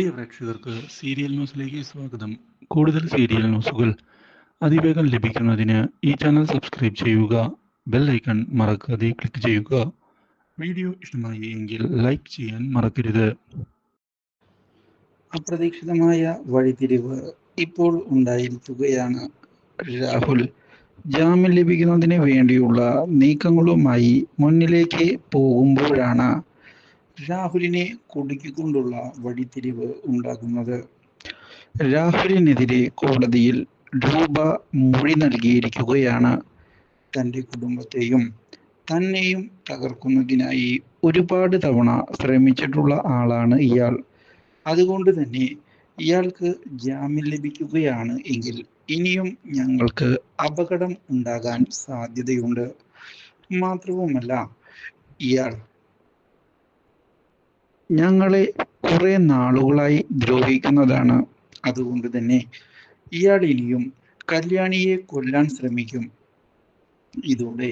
പ്രിയ പ്രേക്ഷകർക്ക് സീരിയൽ ന്യൂസിലേക്ക് സ്വാഗതം. കൂടുതൽ സീരിയൽ ന്യൂസുകൾ അതിവേഗം ലഭിക്കുന്നതിന് ഈ ചാനൽ സബ്സ്ക്രൈബ് ചെയ്യുക ബെൽ ഐക്കൺ മറക്കാതെ ക്ലിക്ക് ചെയ്യുക. വീഡിയോ ഇഷ്ടമായി എങ്കിൽ ലൈക്ക് ചെയ്യാൻ മറക്കരുത്. അപ്രതീക്ഷിതമായ വഴിതിരിവ് ഇപ്പോൾ ഉണ്ടായിരിക്കുകയാണ്. രാഹുൽ ജാമ്യം ലഭിക്കുന്നതിന് വേണ്ടിയുള്ള നീക്കങ്ങളുമായി മുന്നിലേക്ക് പോകുമ്പോഴാണ് രാഹുലിനെ കുടുക്കിക്കൊണ്ടുള്ള വഴിത്തിരിവ് ഉണ്ടാകുന്നത് രാഹുലിനെതിരെ കോടതിയിൽ രൂപ മൊഴി നൽകിയിരിക്കുകയാണ്. തന്റെ കുടുംബത്തെയും തന്നെയും തകർക്കുന്നതിനായി ഒരുപാട് തവണ ശ്രമിച്ചിട്ടുള്ള ആളാണ് ഇയാൾ. അതുകൊണ്ട് തന്നെ ഇയാൾക്ക് ജാമ്യം ലഭിക്കുകയാണ് എങ്കിൽ ഇനിയും ഞങ്ങൾക്ക് അപകടം ഉണ്ടാകാൻ സാധ്യതയുണ്ട്. മാത്രവുമല്ല ഇയാൾ ഞങ്ങളെ കുറെ നാളുകളായി ദ്രോഹിക്കുന്നതാണ്. അതുകൊണ്ട് തന്നെ ഇയാൾ ഇനിയും കല്യാണിയെ കൊല്ലാൻ ശ്രമിക്കും. ഇതോടെ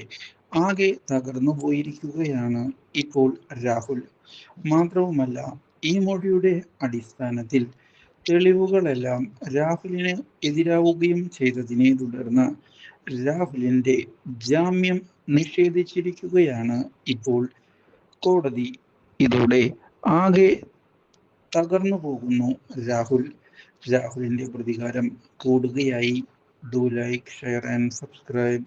ആകെ തകർന്നു പോയിരിക്കുകയാണ് ഇപ്പോൾ രാഹുൽ. മാത്രവുമല്ല ഈ മൊഴിയുടെ അടിസ്ഥാനത്തിൽ തെളിവുകളെല്ലാം രാഹുലിന് എതിരാവുകയും ചെയ്തതിനെ തുടർന്ന് രാഹുലിന്റെ ജാമ്യം നിഷേധിച്ചിരിക്കുകയാണ് ഇപ്പോൾ കോടതി. ഇതോടെ ആകെ തകർന്നു പോകുന്നു രാഹുൽ. രാഹുലിന്റെ പ്രതികാരം കൂടുകയായി. Do like share and subscribe.